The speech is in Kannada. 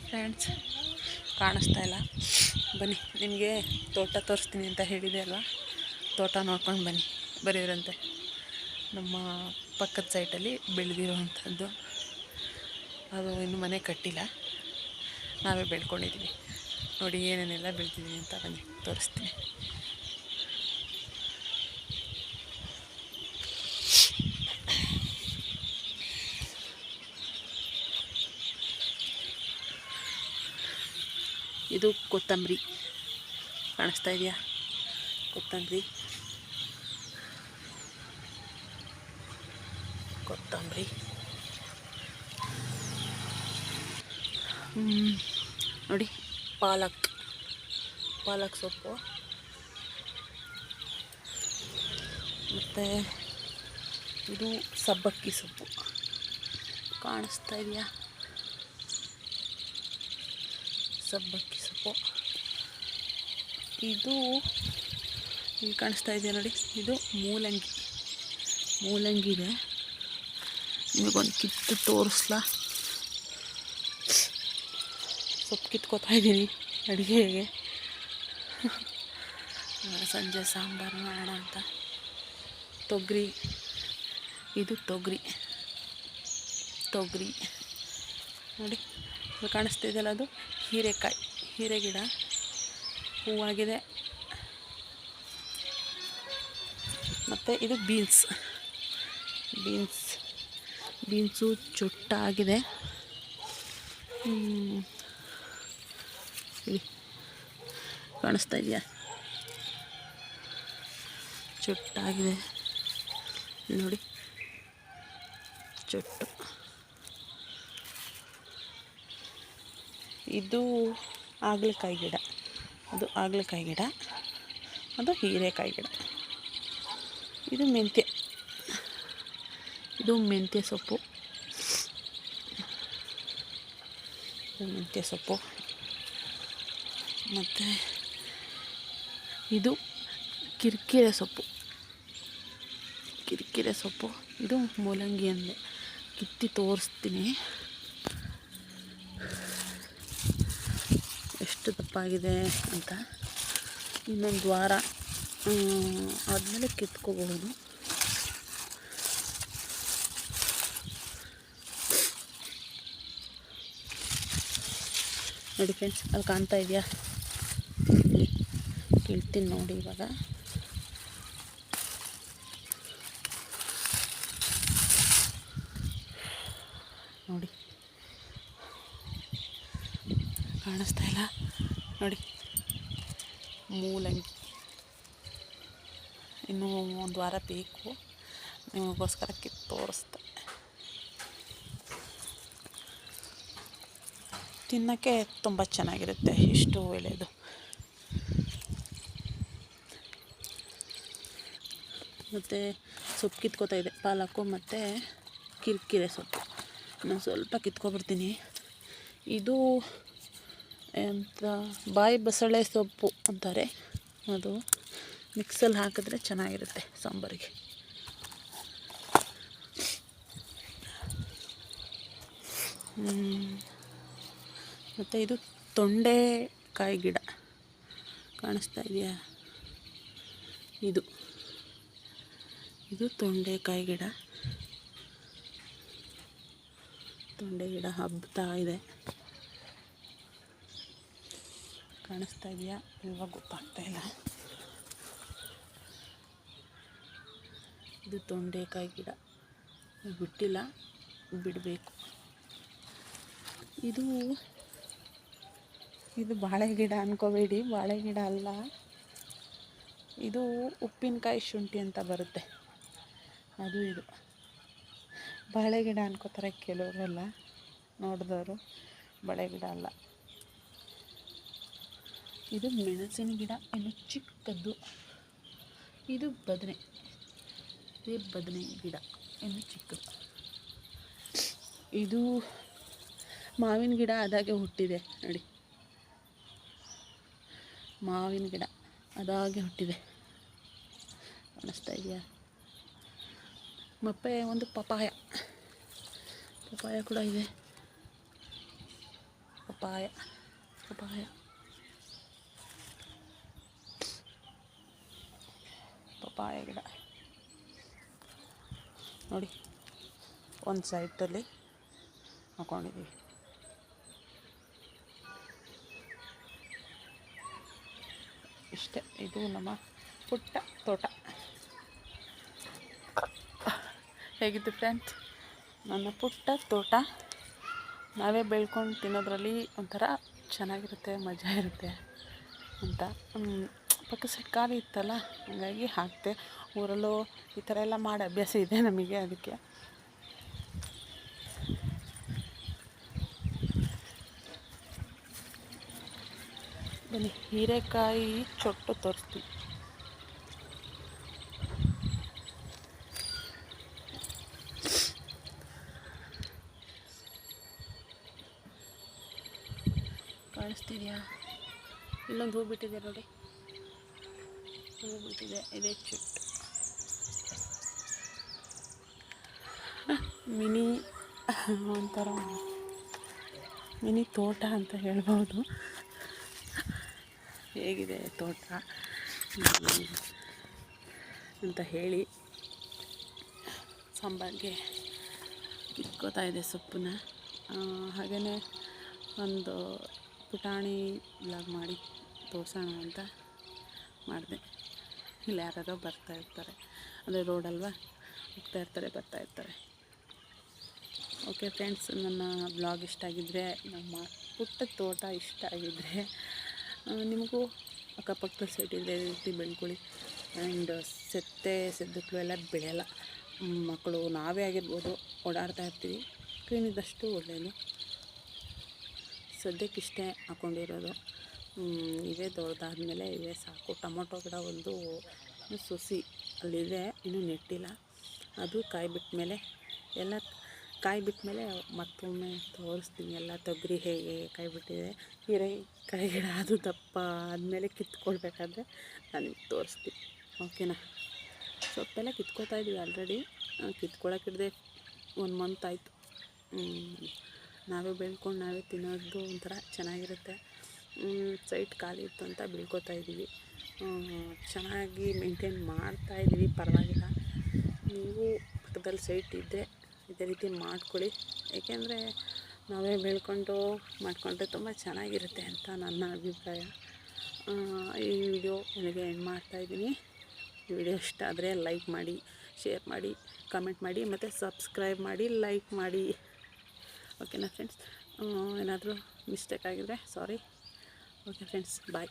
ಫ್ರೆಂಡ್ಸ್ ಕಾಣಿಸ್ತಾ ಇಲ್ಲ. ಬನ್ನಿ, ನಿಮಗೆ ತೋಟ ತೋರಿಸ್ತೀನಿ ಅಂತ ಹೇಳಿದೆ ಅಲ್ವಾ? ತೋಟ ನೋಡ್ಕೊಂಡು ಬನ್ನಿ ಬರೀರಂತೆ ನಮ್ಮ ಪಕ್ಕದ ಸೈಟಲ್ಲಿ ಬೆಳೆದಿರುವಂಥದ್ದು. ಅದು ಇನ್ನು ಮನೆ ಕಟ್ಟಿಲ್ಲ. ನಾವೇ ಬೆಳ್ಕೊಂಡಿದ್ದೀವಿ ನೋಡಿ ಏನೇನೆಲ್ಲ ಬೆಳೆದಿದ್ದೀನಿ ಅಂತ ಬನ್ನಿ, ತೋರಿಸ್ತೀನಿ. ಇದು ಕೊತ್ತಂಬರಿ. ಕಾಣಿಸ್ತಾ ಇದೆಯಾ? ಕೊತ್ತಂಬರಿ. ಕೊತ್ತಂಬರಿ. ನೋಡಿ, ಪಾಲಕ್. ಪಾಲಕ್ ಸೊಪ್ಪು. ಮತ್ತು ಇದು ಸಬ್ಬಕ್ಕಿ ಸೊಪ್ಪು. ಕಾಣಿಸ್ತಾ ಇದೆಯಾ? ಸಬ್ಬಕ್ಕಿ ಸೊಪ್ಪು. ಇದು ಇಲ್ಲಿ ಕಾಣಿಸ್ತಾ ಇದೆ ನೋಡಿ. ಇದು ಮೂಲಂಗಿ. ಮೂಲಂಗಿ ಇದೆ. ನಿಮಗೊಂದು ಕಿತ್ತು ತೋರಿಸ್ಲಾ? ಸೊಪ್ಪು ಕಿತ್ಕೋತಾ ಇದ್ದೀನಿ ಅಡುಗೆಗೆ. ಸಂಜೆ ಸಾಂಬಾರು ಮಾಡೋಣ ಅಂತ. ತೊಗರಿ. ಇದು ತೊಗರಿ. ತೊಗರಿ. ನೋಡಿ. ಕಾಣಿಸ್ತಾ ಇದೆಯಲ್ಲ ಅದು? ಹೀರೆಕಾಯಿ, ಹೀರೆ ಗಿಡ. ಹೂವಾಗಿದೆ. ಮತ್ತು ಇದು ಬೀನ್ಸ್. ಬೀನ್ಸ್, ಬೀನ್ಸು ಚೊಟ್ಟಾಗಿದೆ ಆಗಿದೆ. ಕಾಣಿಸ್ತಾ ಇದೆಯಾ? ಚೊಟ್ಟಾಗಿದೆ ನೋಡಿ, ಚೊಟ್ಟು. ಇದು ಹಾಗಲಕಾಯಿ ಗಿಡ. ಅದು ಹಾಗಲಕಾಯಿ ಗಿಡ. ಅದು ಹೀರೆಕಾಯಿ ಗಿಡ. ಇದು ಮೆಂತ್ಯ. ಇದು ಮೆಂತ್ಯ ಸೊಪ್ಪು. ಇದು ಮೆಂತ್ಯ ಸೊಪ್ಪು. ಮತ್ತು ಇದು ಕಿರಿಕಿರೆ ಸೊಪ್ಪು. ಕಿರಿಕಿರೆ ಸೊಪ್ಪು. ಇದು ಮೂಲಂಗಿ ಅಂದೆ. ಕಿತ್ತಿ ತೋರಿಸ್ತೀನಿ. ಎಷ್ಟು ದಪ್ಪಾಗಿದೆ ಅಂತ ಇನ್ನೊಂದು ವಾರ ಆದಮೇಲೆ ಕಿತ್ಕೋಬಹುದು. ನೋಡಿ ಫ್ರೆಂಡ್ಸ್ ಅಲ್ಲಿ ಕಾಣ್ತಾ ಇದೆಯಾ? ಕೇಳ್ತೀನಿ ನೋಡಿ ಇವಾಗ ನೋಡಿ ಕಾಣಿಸ್ತಾ ಇಲ್ಲ. ನೋಡಿ. ಮೂಲಂಗಿ. ಇನ್ನೂ ಒಂದು ವಾರ ಬೇಕು. ನಿಮಗೋಸ್ಕರ ಕಿತ್ತು ತೋರಿಸ್ದೆ ತಿನ್ನೋಕ್ಕೆ ತುಂಬ ಚೆನ್ನಾಗಿರುತ್ತೆ. ಇಷ್ಟು ಒಳ್ಳೆಯದು. ಮತ್ತು ಸೊಪ್ಪು ಕಿತ್ಕೋತಾ ಇದೆ. ಪಾಲಕ್ಕು ಮತ್ತು ಕಿರಿಕಿರೆ ಸೊಪ್ಪು. ನಾನು ಸ್ವಲ್ಪ ಕಿತ್ಕೊಬಿಡ್ತೀನಿ. ಇದು ಎಂತ? ಬಾಯಿ ಬಸಳೆ ಸೊಪ್ಪು ಅಂತಾರೆ. ಅದು ಮಿಕ್ಸಲ್ಲಿ ಹಾಕಿದ್ರೆ ಚೆನ್ನಾಗಿರುತ್ತೆ ಸಾಂಬಾರಿಗೆ. ಮತ್ತು ಇದು ತೊಂಡೆಕಾಯಿ ಗಿಡ. ಕಾಣಿಸ್ತಾ ಇದೆಯಾ? ಇದು. ಇದು ತೊಂಡೆಕಾಯಿ ಗಿಡ. ತೊಂಡೆ ಗಿಡ ಹಬ್ಬತಾ ಇದೆ. ಕಾಣಿಸ್ತಾ ಇದೆಯಾ? ಇವಾಗ ಗೊತ್ತಾಗ್ತಾ ಇಲ್ಲ. ಇದು ತೊಂಡೆಕಾಯಿ ಗಿಡ. ಬಿಟ್ಟಿಲ್ಲ, ಬಿಡಬೇಕು. ಇದು ಇದು ಬಾಳೆ ಗಿಡ ಅನ್ಕೋಬೇಡಿ. ಬಾಳೆ ಗಿಡ ಅಲ್ಲ. ಇದು ಉಪ್ಪಿನಕಾಯಿ ಶುಂಠಿ ಅಂತ ಬರುತ್ತೆ. ಅದು ಇದು. ಬಾಳೆ ಗಿಡ ಅನ್ಕೋತಾರೆ ಕೆಲವರೆಲ್ಲ ನೋಡಿದವರು. ಬಾಳೆ ಗಿಡ ಅಲ್ಲ. ಇದು ಮೆಣಸಿನ ಗಿಡ, ಇನ್ನು ಚಿಕ್ಕದ್ದು ಇದು ಬದನೆ. ಇದೇ ಬದನೆ ಗಿಡ, ಇನ್ನು ಚಿಕ್ಕದು. ಇದು ಮಾವಿನ ಗಿಡ ಅದಾಗೆ ಹುಟ್ಟಿದೆ, ನೋಡಿ. ಮಾವಿನ ಗಿಡ ಅದಾಗೆ ಹುಟ್ಟಿದೆ. ಕಾಣಿಸ್ತಾ ಇದೆಯಾ? ಮತ್ತೆ ಒಂದು ಪಪಾಯ ಪಪಾಯ ಕೂಡ ಇದೆ. ಪಪಾಯ ಪಪಾಯ ಪಪಾಯ ಗಿಡ ನೋಡಿ, ಒಂದು ಸೈಟಲ್ಲಿ ಹಾಕೊಂಡಿದ್ದೀವಿ ಇಷ್ಟೇ, ಇದು ನಮ್ಮ ಪುಟ್ಟ ತೋಟ. ಹೇಗಿತ್ತು ಫ್ರೆಂಡ್ಸ್ ನನ್ನ ಪುಟ್ಟ ತೋಟ. ನಾವೇ ಬೆಳ್ಕೊಂಡು ತಿನ್ನೋದ್ರಲ್ಲಿ ಒಂಥರ ಚೆನ್ನಾಗಿರುತ್ತೆ, ಮಜಾ ಇರುತ್ತೆ ಅಂತ. ಪಕ್ಕ ಸೈಡ್ ಇತ್ತಲ್ಲ, ಹಾಗಾಗಿ ಹಾಕ್ತೆ ಊರಲ್ಲೂ ಈ ಥರ ಎಲ್ಲ ಮಾಡಿ ಅಭ್ಯಾಸ ಇದೆ ನಮಗೆ ಅದಕ್ಕೆ. ಬನ್ನಿ, ಹೀರೆಕಾಯಿ ಚೊಟ್ಟು ತೋರಿಸ್ತೀವಿ ಕಾಣಿಸ್ತಿದ್ಯಾ? ಇಲ್ಲೊಂದು ಹೂ ಬಿಟ್ಟಿದೆ ನೋಡಿ. ಇದೇ ಚುಟ್ಟು. ಮಿನಿ, ಒಂಥರ ಮಿನಿ ತೋಟ ಅಂತ ಹೇಳ್ಬೋದು. ಹೇಗಿದೆ ತೋಟ? ಅಂತ ಹೇಳಿ ಸಾಂಬಾರಿಗೆ ಕಿತ್ಕೋತಾ ಇದೆ ಸೊಪ್ಪನ್ನ. ಹಾಗೆಯೇ ಒಂದು ಪುಟಾಣಿ ಬ್ಲಾಗ್ ಮಾಡಿ ತೋರಿಸೋಣ ಅಂತ ಮಾಡಿದೆ. ಇಲ್ಲಿ ಯಾರ್ಯಾರೋ ಬರ್ತಾ ಇರ್ತಾರೆ. ಅಂದರೆ ರೋಡಲ್ವಾ ಹೋಗ್ತಾ ಇರ್ತಾರೆ, ಬರ್ತಾ ಇರ್ತಾರೆ. ಓಕೆ ಫ್ರೆಂಡ್ಸ್ ನನ್ನ ಬ್ಲಾಗ್ ಇಷ್ಟ ಆಗಿದ್ದರೆ ನಮ್ಮ ಪುಟ್ಟ ತೋಟ ಇಷ್ಟ ಆಗಿದ್ದರೆ ನಿಮಗೂ ಅಕ್ಕಪಕ್ಕದ ಇದೇ ರೀತಿ ಬೆಳ್ಕೊಳ್ಳಿ. ಆ್ಯಂಡ್ ಸೆತ್ತೆ ಸೆದ್ದಕ್ಕೂ ಎಲ್ಲ ಬೆಳೆಯಲ್ಲ. ಮಕ್ಕಳು, ನಾವೇ ಆಗಿರ್ಬೋದು, ಓಡಾಡ್ತಾ ಇರ್ತೀವಿ. ಕ್ಲೀನ್ ಇದ್ದಷ್ಟು ಒಳ್ಳೆಯದು ಸದ್ಯಕ್ಕಿಷ್ಟೇ ಹಾಕ್ಕೊಂಡಿರೋದು ಇವೇ ದೊಡ್ಡದಾದ್ಮೇಲೆ ಇವೇ ಸಾಕು. ಟೊಮೊಟೊ ಗಿಡ ಒಂದು ಸೊಸಿ ಅಲ್ಲಿದೆ, ಇನ್ನೂ ನೆಟ್ಟಿಲ್ಲ. ಅದು ಕಾಯಿ ಬಿಟ್ಟ ಮೇಲೆ ಎಲ್ಲ ಕಾಯಿ ಬಿಟ್ಟ ಮೇಲೆ ಮತ್ತೊಮ್ಮೆ ತೋರಿಸ್ತೀನಿ. ಎಲ್ಲ ತೊಗರಿ ಹೇಗೆ ಕಾಯಿ ಬಿಟ್ಟಿದೆ ಹೀರೆಕಾಯಿ ಗಿಡ ಅದು ದಪ್ಪ ಆದಮೇಲೆ ಕಿತ್ಕೊಳ್ಬೇಕಾದ್ರೆ ನಾನು ನಿಮ್ಗೆ ತೋರಿಸ್ತೀನಿ. ಓಕೆನಾ? ಸೊಪ್ಪೆಲ್ಲ ಕಿತ್ಕೋತಾ ಇದ್ದೀವಿ ಆಲ್ರೆಡಿ ಕಿತ್ಕೊಳಕ್ಕೆ ಹಿಡ್ದೆ ಒಂದು ಮಂತ್ ಆಯಿತು. ನಾವೇ ಬೆಳ್ಕೊಂಡು ನಾವೇ ತಿನ್ನೋದು ಒಂಥರ ಚೆನ್ನಾಗಿರುತ್ತೆ. ಸೈಟ್ ಖಾಲಿ ಇತ್ತು ಅಂತ ಬೀಳ್ಕೊತಾ ಇದ್ದೀವಿ. ಚೆನ್ನಾಗಿ ಮೇಂಟೈನ್ ಮಾಡ್ತಾ ಇದ್ದೀವಿ, ಪರವಾಗಿಲ್ಲ. ನೀವು ಪಕ್ಕದಲ್ಲಿ ಸೈಟ್ ಇದ್ದರೆ ಇದೇ ರೀತಿ ಮಾಡ್ಕೊಳ್ಳಿ. ಏಕೆಂದರೆ ನಾವೇ ಬೆಳ್ಕೊಂಡು ಮಾಡಿಕೊಂಡ್ರೆ ತುಂಬ ಚೆನ್ನಾಗಿರುತ್ತೆ ಅಂತ ನನ್ನ ಅಭಿಪ್ರಾಯ. ಈ ವಿಡಿಯೋ ನನಗೆ ಎಂಡ್ ಮಾಡ್ತಾಯಿದ್ದೀನಿ ಈ ವಿಡಿಯೋ ಇಷ್ಟ ಆದರೆ ಲೈಕ್ ಮಾಡಿ ಶೇರ್ ಮಾಡಿ ಕಮೆಂಟ್ ಮಾಡಿ, ಮತ್ತು ಸಬ್ಸ್ಕ್ರೈಬ್ ಮಾಡಿ ಲೈಕ್ ಮಾಡಿ. ಓಕೆನಾ ಫ್ರೆಂಡ್ಸ್ ಏನಾದರೂ ಮಿಸ್ಟೇಕ್ ಆಗಿದ್ರೆ ಸಾರಿ ಓಕೆ ಫ್ರೆಂಡ್ಸ್ ಬಾಯ್